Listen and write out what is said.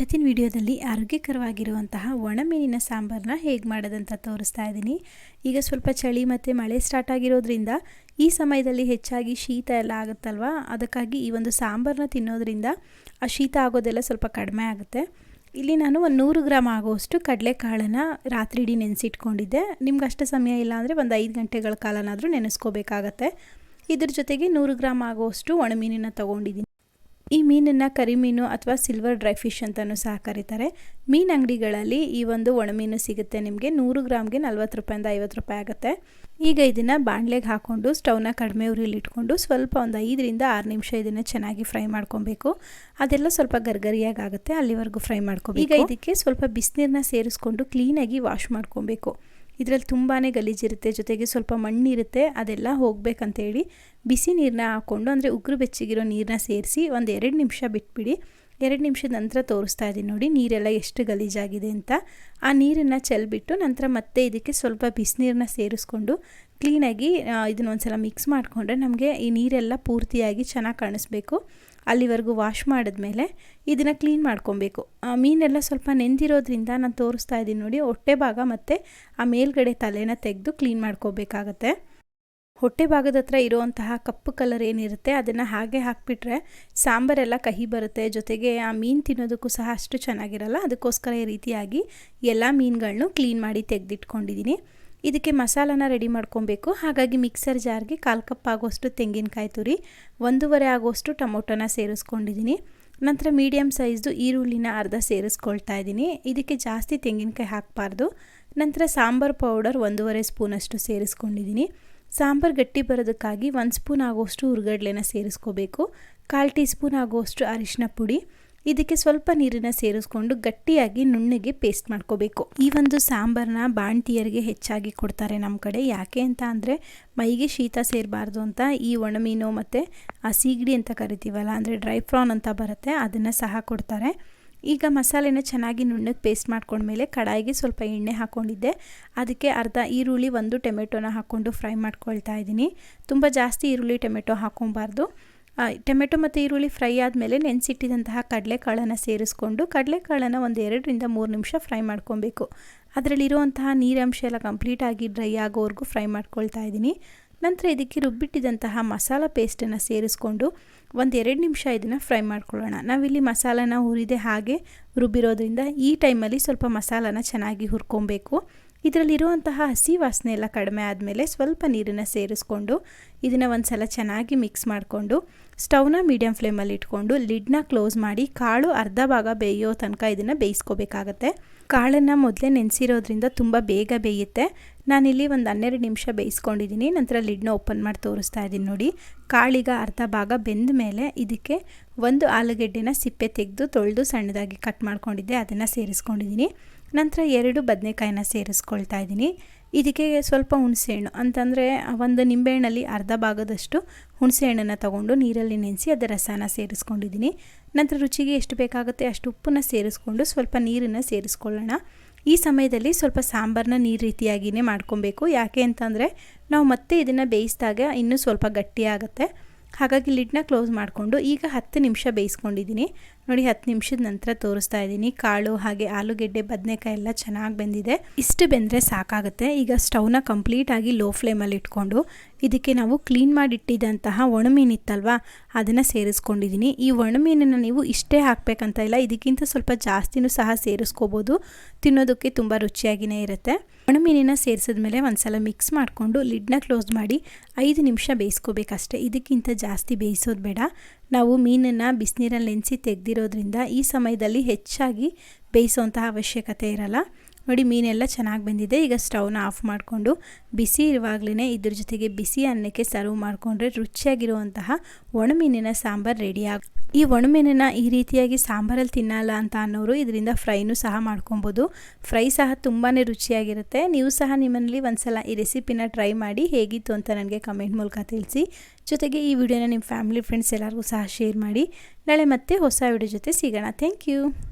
ಇವತ್ತಿನ ವಿಡಿಯೋದಲ್ಲಿ ಆರೋಗ್ಯಕರವಾಗಿರುವಂತಹ ಒಣಮೀನಿನ ಸಾಂಬಾರನ್ನ ಹೇಗೆ ಮಾಡೋದಂತ ತೋರಿಸ್ತಾ ಇದ್ದೀನಿ. ಈಗ ಸ್ವಲ್ಪ ಚಳಿ ಮತ್ತು ಮಳೆ ಸ್ಟಾರ್ಟ್ ಆಗಿರೋದ್ರಿಂದ ಈ ಸಮಯದಲ್ಲಿ ಹೆಚ್ಚಾಗಿ ಶೀತ ಎಲ್ಲ ಆಗುತ್ತಲ್ವ? ಅದಕ್ಕಾಗಿ ಈ ಒಂದು ಸಾಂಬಾರನ್ನ ತಿನ್ನೋದ್ರಿಂದ ಆ ಶೀತ ಆಗೋದೆಲ್ಲ ಸ್ವಲ್ಪ ಕಡಿಮೆ ಆಗುತ್ತೆ. ಇಲ್ಲಿ ನಾನು ಒಂದು ನೂರು ಗ್ರಾಮ್ ಆಗೋಷ್ಟು ಕಡಲೆಕಾಳನ್ನು ರಾತ್ರಿ ಇಡೀ ನೆನೆಸಿಟ್ಕೊಂಡಿದ್ದೆ. ನಿಮ್ಗೆ ಅಷ್ಟು ಸಮಯ ಇಲ್ಲ ಅಂದರೆ ಒಂದು ಐದು ಗಂಟೆಗಳ ಕಾಲನಾದರೂ ನೆನೆಸ್ಕೋಬೇಕಾಗತ್ತೆ. ಇದ್ರ ಜೊತೆಗೆ ನೂರು ಗ್ರಾಮ್ ಆಗೋಷ್ಟು ಒಣಮೀನನ್ನು ತೊಗೊಂಡಿದ್ದೀನಿ. ಈ ಮೀನನ್ನು ಕರಿಮೀನು ಅಥವಾ ಸಿಲ್ವರ್ ಡ್ರೈ ಫಿಶ್ ಅಂತಲೂ ಸಹ ಕರೀತಾರೆ. ಮೀನು ಅಂಗಡಿಗಳಲ್ಲಿ ಈ ಒಂದು ಒಣಮೀನು ಸಿಗುತ್ತೆ ನಿಮಗೆ. ನೂರು ಗ್ರಾಮ್ಗೆ ನಲ್ವತ್ತು ರೂಪಾಯಿಂದ ಐವತ್ತು ರೂಪಾಯಿ ಆಗುತ್ತೆ. ಈಗ ಇದನ್ನು ಬಾಣಲೆಗೆ ಹಾಕ್ಕೊಂಡು ಸ್ಟವ್ನ ಕಡಿಮೆ ಉರಿಲಿ ಇಟ್ಕೊಂಡು ಸ್ವಲ್ಪ ಒಂದು ಐದರಿಂದ ಆರು ನಿಮಿಷ ಇದನ್ನು ಚೆನ್ನಾಗಿ ಫ್ರೈ ಮಾಡ್ಕೊಬೇಕು. ಅದೆಲ್ಲ ಸ್ವಲ್ಪ ಗರ್ಗರಿಯಾಗಿ ಆಗುತ್ತೆ, ಅಲ್ಲಿವರೆಗೂ ಫ್ರೈ ಮಾಡ್ಕೊಬೇಕು. ಈಗ ಇದಕ್ಕೆ ಸ್ವಲ್ಪ ಬಿಸಿನೀರನ್ನ ಸೇರಿಸ್ಕೊಂಡು ಕ್ಲೀನಾಗಿ ವಾಶ್ ಮಾಡ್ಕೊಬೇಕು. ಇದರಲ್ಲಿ ತುಂಬಾ ಗಲೀಜಿರುತ್ತೆ ಜೊತೆಗೆ ಸ್ವಲ್ಪ ಮಣ್ಣಿರುತ್ತೆ ಅದೆಲ್ಲ ಹೋಗಬೇಕಂತೇಳಿ ಬಿಸಿ ನೀರನ್ನ ಹಾಕ್ಕೊಂಡು ಅಂದರೆ ಉಗುರು ಬೆಚ್ಚಗಿರೋ ನೀರನ್ನ ಸೇರಿಸಿ ಒಂದು ಎರಡು ನಿಮಿಷ ಬಿಟ್ಬಿಡಿ. ಎರಡು ನಿಮಿಷದ ನಂತರ ತೋರಿಸ್ತಾ ಇದ್ದೀನಿ ನೋಡಿ, ನೀರೆಲ್ಲ ಎಷ್ಟು ಗಲೀಜಾಗಿದೆ ಅಂತ. ಆ ನೀರನ್ನು ಚೆಲ್ಬಿಟ್ಟು ನಂತರ ಮತ್ತೆ ಇದಕ್ಕೆ ಸ್ವಲ್ಪ ಬಿಸಿನೀರನ್ನ ಸೇರಿಸ್ಕೊಂಡು ಕ್ಲೀನಾಗಿ ಇದನ್ನೊಂದು ಸಲ ಮಿಕ್ಸ್ ಮಾಡಿಕೊಂಡ್ರೆ ನಮಗೆ ಈ ನೀರೆಲ್ಲ ಪೂರ್ತಿಯಾಗಿ ಚೆನ್ನಾಗಿ ಕಾಣಿಸ್ಬೇಕು. ಅಲ್ಲಿವರೆಗೂ ವಾಶ್ ಮಾಡಿದ್ಮೇಲೆ ಇದನ್ನು ಕ್ಲೀನ್ ಮಾಡ್ಕೊಬೇಕು. ಮೀನೆಲ್ಲ ಸ್ವಲ್ಪ ನೆಂದಿರೋದ್ರಿಂದ ನಾನು ತೋರಿಸ್ತಾ ಇದ್ದೀನಿ ನೋಡಿ, ಹೊಟ್ಟೆ ಭಾಗ ಮತ್ತು ಆ ಮೇಲ್ಗಡೆ ತಲೆನ ತೆಗೆದು ಕ್ಲೀನ್ ಮಾಡ್ಕೋಬೇಕಾಗತ್ತೆ. ಹೊಟ್ಟೆ ಭಾಗದ ಹತ್ರ ಇರುವಂತಹ ಕಪ್ಪು ಕಲರ್ ಏನಿರುತ್ತೆ, ಅದನ್ನು ಹಾಗೆ ಹಾಕಿಬಿಟ್ರೆ ಸಾಂಬಾರೆಲ್ಲ ಕಹಿ ಬರುತ್ತೆ. ಜೊತೆಗೆ ಆ ಮೀನು ತಿನ್ನೋದಕ್ಕೂ ಸಹ ಅಷ್ಟು ಚೆನ್ನಾಗಿರಲ್ಲ. ಅದಕ್ಕೋಸ್ಕರ ಈ ರೀತಿಯಾಗಿ ಎಲ್ಲ ಮೀನುಗಳನ್ನು ಕ್ಲೀನ್ ಮಾಡಿ ತೆಗೆದಿಟ್ಕೊಂಡಿದ್ದೀನಿ ಇದಕ್ಕೆ ಮಸಾಲಾನ ರೆಡಿ ಮಾಡ್ಕೊಬೇಕು. ಹಾಗಾಗಿ ಮಿಕ್ಸರ್ ಜಾರ್ಗೆ ಕಾಲು ಕಪ್ ಆಗೋಷ್ಟು ತೆಂಗಿನಕಾಯಿ ತುರಿ, ಒಂದೂವರೆ ಆಗೋಷ್ಟು ಟೊಮೊಟೊನ ಸೇರಿಸ್ಕೊಂಡಿದ್ದೀನಿ ನಂತರ ಮೀಡಿಯಮ್ ಸೈಜ್ದು ಈರುಳ್ಳಿನ ಅರ್ಧ ಸೇರಿಸ್ಕೊಳ್ತಾ ಇದ್ದೀನಿ ಇದಕ್ಕೆ ಜಾಸ್ತಿ ತೆಂಗಿನಕಾಯಿ ಹಾಕಬಾರ್ದು. ನಂತರ ಸಾಂಬಾರು ಪೌಡರ್ ಒಂದೂವರೆ ಸ್ಪೂನಷ್ಟು ಸೇರಿಸ್ಕೊಂಡಿದ್ದೀನಿ ಸಾಂಬಾರು ಗಟ್ಟಿ ಬರೋದಕ್ಕಾಗಿ ಒಂದು ಸ್ಪೂನ್ ಆಗೋಷ್ಟು ಹುರ್ಗಡ್ಲೆನ ಸೇರಿಸ್ಕೋಬೇಕು, ಕಾಲು ಟೀ ಸ್ಪೂನ್ ಆಗೋಷ್ಟು ಅರಿಶಿನ ಪುಡಿ, ಇದಕ್ಕೆ ಸ್ವಲ್ಪ ನೀರನ್ನು ಸೇರಿಸ್ಕೊಂಡು ಗಟ್ಟಿಯಾಗಿ ನುಣ್ಣಗೆ ಪೇಸ್ಟ್ ಮಾಡ್ಕೋಬೇಕು. ಈ ಒಂದು ಸಾಂಬಾರನ್ನ ಬಾಣ್ತಿಯರಿಗೆ ಹೆಚ್ಚಾಗಿ ಕೊಡ್ತಾರೆ ನಮ್ಮ ಕಡೆ. ಯಾಕೆ ಅಂತ ಅಂದರೆ, ಮೈಗೆ ಶೀತ ಸೇರಬಾರ್ದು ಅಂತ ಈ ಒಣಮೀನು ಮತ್ತು ಆ ಸೀಗಡಿ ಅಂತ ಕರಿತೀವಲ್ಲ, ಅಂದರೆ ಡ್ರೈ ಫ್ರಾನ್ ಅಂತ ಬರುತ್ತೆ, ಅದನ್ನು ಸಹ ಕೊಡ್ತಾರೆ. ಈಗ ಮಸಾಲೆನ ಚೆನ್ನಾಗಿ ನುಣ್ಣಗೆ ಪೇಸ್ಟ್ ಮಾಡ್ಕೊಂಡ್ಮೇಲೆ ಕಡಾಯಿಗೆ ಸ್ವಲ್ಪ ಎಣ್ಣೆ ಹಾಕ್ಕೊಂಡಿದ್ದೆ. ಅದಕ್ಕೆ ಅರ್ಧ ಈರುಳ್ಳಿ, ಒಂದು ಟೊಮೆಟೊನ ಹಾಕ್ಕೊಂಡು ಫ್ರೈ ಮಾಡ್ಕೊಳ್ತಾ ಇದ್ದೀನಿ. ತುಂಬ ಜಾಸ್ತಿ ಈರುಳ್ಳಿ, ಟೊಮೆಟೊ ಹಾಕ್ಕೊಬಾರ್ದು. ಟೊಮೆಟೊ ಮತ್ತು ಈರುಳ್ಳಿ ಫ್ರೈ ಆದಮೇಲೆ ನೆನೆಸಿಟ್ಟಿದಂತಹ ಕಡಲೆಕಾಳನ್ನು ಸೇರಿಸ್ಕೊಂಡು ಕಡಲೆಕಾಳನ್ನು ಒಂದು ಎರಡರಿಂದ ಮೂರು ನಿಮಿಷ ಫ್ರೈ ಮಾಡ್ಕೊಬೇಕು. ಅದರಲ್ಲಿರುವಂತಹ ನೀರಂಶ ಎಲ್ಲ ಕಂಪ್ಲೀಟಾಗಿ ಡ್ರೈ ಆಗೋವರೆಗೂ ಫ್ರೈ ಮಾಡ್ಕೊಳ್ತಾ ಇದ್ದೀನಿ. ನಂತರ ಇದಕ್ಕೆ ರುಬ್ಬಿಟ್ಟಿದಂತಹ ಮಸಾಲ ಪೇಸ್ಟನ್ನು ಸೇರಿಸ್ಕೊಂಡು ಒಂದು ಎರಡು ನಿಮಿಷ ಇದನ್ನು ಫ್ರೈ ಮಾಡ್ಕೊಳ್ಳೋಣ. ನಾವಿಲ್ಲಿ ಮಸಾಲಾನ ಹುರಿದೆ ಹಾಗೆ ರುಬ್ಬಿರೋದ್ರಿಂದ ಈ ಟೈಮಲ್ಲಿ ಸ್ವಲ್ಪ ಮಸಾಲಾನ ಚೆನ್ನಾಗಿ ಹುರ್ಕೊಬೇಕು. ಇದರಲ್ಲಿರುವಂತಹ ಹಸಿ ವಾಸನೆ ಎಲ್ಲ ಕಡಿಮೆ ಆದಮೇಲೆ ಸ್ವಲ್ಪ ನೀರನ್ನು ಸೇರಿಸ್ಕೊಂಡು ಇದನ್ನು ಒಂದು ಸಲ ಚೆನ್ನಾಗಿ ಮಿಕ್ಸ್ ಮಾಡಿಕೊಂಡು ಸ್ಟವ್ನ ಮೀಡಿಯಮ್ ಫ್ಲೇಮಲ್ಲಿ ಇಟ್ಕೊಂಡು ಲಿಡ್ನ ಕ್ಲೋಸ್ ಮಾಡಿ ಕಾಳು ಅರ್ಧ ಭಾಗ ಬೇಯೋ ತನಕ ಇದನ್ನು ಬೇಯಿಸ್ಕೋಬೇಕಾಗತ್ತೆ. ಕಾಳನ್ನು ಮೊದಲೇ ನೆನೆಸಿರೋದ್ರಿಂದ ತುಂಬ ಬೇಗ ಬೇಯುತ್ತೆ. ನಾನಿಲ್ಲಿ ಒಂದು ಹನ್ನೆರಡು ನಿಮಿಷ ಬೇಯಿಸ್ಕೊಂಡಿದ್ದೀನಿ ನಂತರ ಲಿಡ್ನ ಓಪನ್ ಮಾಡಿ ತೋರಿಸ್ತಾ ಇದ್ದೀನಿ ನೋಡಿ. ಕಾಳಿಗ ಅರ್ಧ ಭಾಗ ಬೆಂದ ಮೇಲೆ ಇದಕ್ಕೆ ಒಂದು ಆಲೂಗೆಡ್ಡೆನ ಸಿಪ್ಪೆ ತೆಗೆದು ತೊಳೆದು ಸಣ್ಣದಾಗಿ ಕಟ್ ಮಾಡ್ಕೊಂಡಿದ್ದೆ, ಅದನ್ನು ಸೇರಿಸ್ಕೊಂಡಿದ್ದೀನಿ ನಂತರ ಎರಡು ಬದನೆಕಾಯಿನ ಸೇರಿಸ್ಕೊಳ್ತಾ ಇದ್ದೀನಿ. ಇದಕ್ಕೆ ಸ್ವಲ್ಪ ಹುಣಸೆಹಣ್ಣು, ಅಂತಂದರೆ ಒಂದು ನಿಂಬೆಹಣ್ಣಲ್ಲಿ ಅರ್ಧ ಭಾಗದಷ್ಟು ಹುಣಸೆಹಣ್ಣನ್ನು ತಗೊಂಡು ನೀರಲ್ಲಿ ನೆನೆಸಿ ಅದರ ರಸನ ಸೇರಿಸ್ಕೊಂಡಿದ್ದೀನಿ. ನಂತರ ರುಚಿಗೆ ಎಷ್ಟು ಬೇಕಾಗುತ್ತೆ ಅಷ್ಟು ಉಪ್ಪನ್ನು ಸೇರಿಸ್ಕೊಂಡು ಸ್ವಲ್ಪ ನೀರನ್ನು ಸೇರಿಸ್ಕೊಳ್ಳೋಣ. ಈ ಸಮಯದಲ್ಲಿ ಸ್ವಲ್ಪ ಸಾಂಬಾರನ್ನ ನೀರು ರೀತಿಯಾಗಿಯೇ ಮಾಡ್ಕೊಬೇಕು. ಯಾಕೆ ಅಂತಂದರೆ ನಾವು ಮತ್ತೆ ಇದನ್ನು ಬೇಯಿಸಿದಾಗ ಇನ್ನೂ ಸ್ವಲ್ಪ ಗಟ್ಟಿಯಾಗುತ್ತೆ ಹಾಗಾಗಿ ಲಿಡ್ನ ಕ್ಲೋಸ್ ಮಾಡಿಕೊಂಡು ಈಗ ಹತ್ತು ನಿಮಿಷ ಬೇಯಿಸ್ಕೊಂಡಿದ್ದೀನಿ. ನೋಡಿ ಹತ್ತು ನಿಮಿಷದ ನಂತರ ತೋರಿಸ್ತಾ ಇದ್ದೀನಿ. ಕಾಳು ಹಾಗೆ ಆಲೂಗೆಡ್ಡೆ, ಬದನೆಕಾಯಿ ಎಲ್ಲ ಚೆನ್ನಾಗಿ ಬೆಂದಿದೆ. ಇಷ್ಟು ಬೆಂದರೆ ಸಾಕಾಗುತ್ತೆ. ಈಗ ಸ್ಟವ್ನ ಕಂಪ್ಲೀಟಾಗಿ ಲೋ ಫ್ಲೇಮಲ್ಲಿ ಇಟ್ಕೊಂಡು ಇದಕ್ಕೆ ನಾವು ಕ್ಲೀನ್ ಮಾಡಿಟ್ಟಿದ್ದಂತಹ ಒಣಮೀನಿತ್ತಲ್ವಾ, ಅದನ್ನು ಸೇರಿಸ್ಕೊಂಡಿದ್ದೀನಿ. ಈ ಒಣಮೀನನ್ನು ನೀವು ಇಷ್ಟೇ ಹಾಕಬೇಕಂತ ಇಲ್ಲ, ಇದಕ್ಕಿಂತ ಸ್ವಲ್ಪ ಜಾಸ್ತಿನೂ ಸಹ ಸೇರಿಸ್ಕೋಬೋದು. ತಿನ್ನೋದಕ್ಕೆ ತುಂಬ ರುಚಿಯಾಗಿಯೇ ಇರುತ್ತೆ. ಒಣಮೀನಿನ ಸೇರಿಸಿದ್ಮೇಲೆ ಒಂದ್ಸಲ ಮಿಕ್ಸ್ ಮಾಡಿಕೊಂಡು ಲಿಡ್ನ ಕ್ಲೋಸ್ ಮಾಡಿ ಐದು ನಿಮಿಷ ಬೇಯಿಸ್ಕೋಬೇಕಷ್ಟೆ. ಇದಕ್ಕಿಂತ ಜಾಸ್ತಿ ಬೇಯಿಸೋದು ಬೇಡ. ನಾವು ಮೀನನ್ನು ಬಿಸಿನೀರಲ್ಲಿ ನೆನೆಸಿ ತೆಗೆದಿರೋದ್ರಿಂದ ಈ ಸಮಯದಲ್ಲಿ ಹೆಚ್ಚಾಗಿ ಬೇಯಿಸೋಂತಹ ಅವಶ್ಯಕತೆ ಇರಲ್ಲ. ನೋಡಿ, ಮೀನೆಲ್ಲ ಚೆನ್ನಾಗಿ ಬಂದಿದೆ. ಈಗ ಸ್ಟವ್ನ ಆಫ್ ಮಾಡಿಕೊಂಡು ಬಿಸಿ ಇರುವಾಗಲೇ ಇದ್ರ ಜೊತೆಗೆ ಬಿಸಿ ಅನ್ನಕ್ಕೆ ಸರ್ವ್ ಮಾಡಿಕೊಂಡ್ರೆ ರುಚಿಯಾಗಿರುವಂತಹ ಒಣಮೀನಿನ ಸಾಂಬಾರು ರೆಡಿ ಆಗ ಈ ಒಣಮೀನನ್ನು ಈ ರೀತಿಯಾಗಿ ಸಾಂಬಾರಲ್ಲಿ ತಿನ್ನಲ್ಲ ಅಂತ ಅನ್ನೋರು ಇದರಿಂದ ಫ್ರೈನೂ ಸಹ ಮಾಡ್ಕೊಬೋದು. ಫ್ರೈ ಸಹ ತುಂಬಾ ರುಚಿಯಾಗಿರುತ್ತೆ. ನೀವು ಸಹ ನಿಮ್ಮಲ್ಲಿ ಒಂದ್ಸಲ ಈ ರೆಸಿಪಿನ ಟ್ರೈ ಮಾಡಿ ಹೇಗಿತ್ತು ಅಂತ ನನಗೆ ಕಮೆಂಟ್ ಮೂಲಕ ತಿಳಿಸಿ. ಜೊತೆಗೆ ಈ ವಿಡಿಯೋನ ನಿಮ್ಮ ಫ್ಯಾಮಿಲಿ, ಫ್ರೆಂಡ್ಸ್ ಎಲ್ಲರಿಗೂ ಸಹ ಶೇರ್ ಮಾಡಿ. ನಾಳೆ ಮತ್ತೆ ಹೊಸ ವಿಡಿಯೋ ಜೊತೆ ಸಿಗೋಣ. Thank you.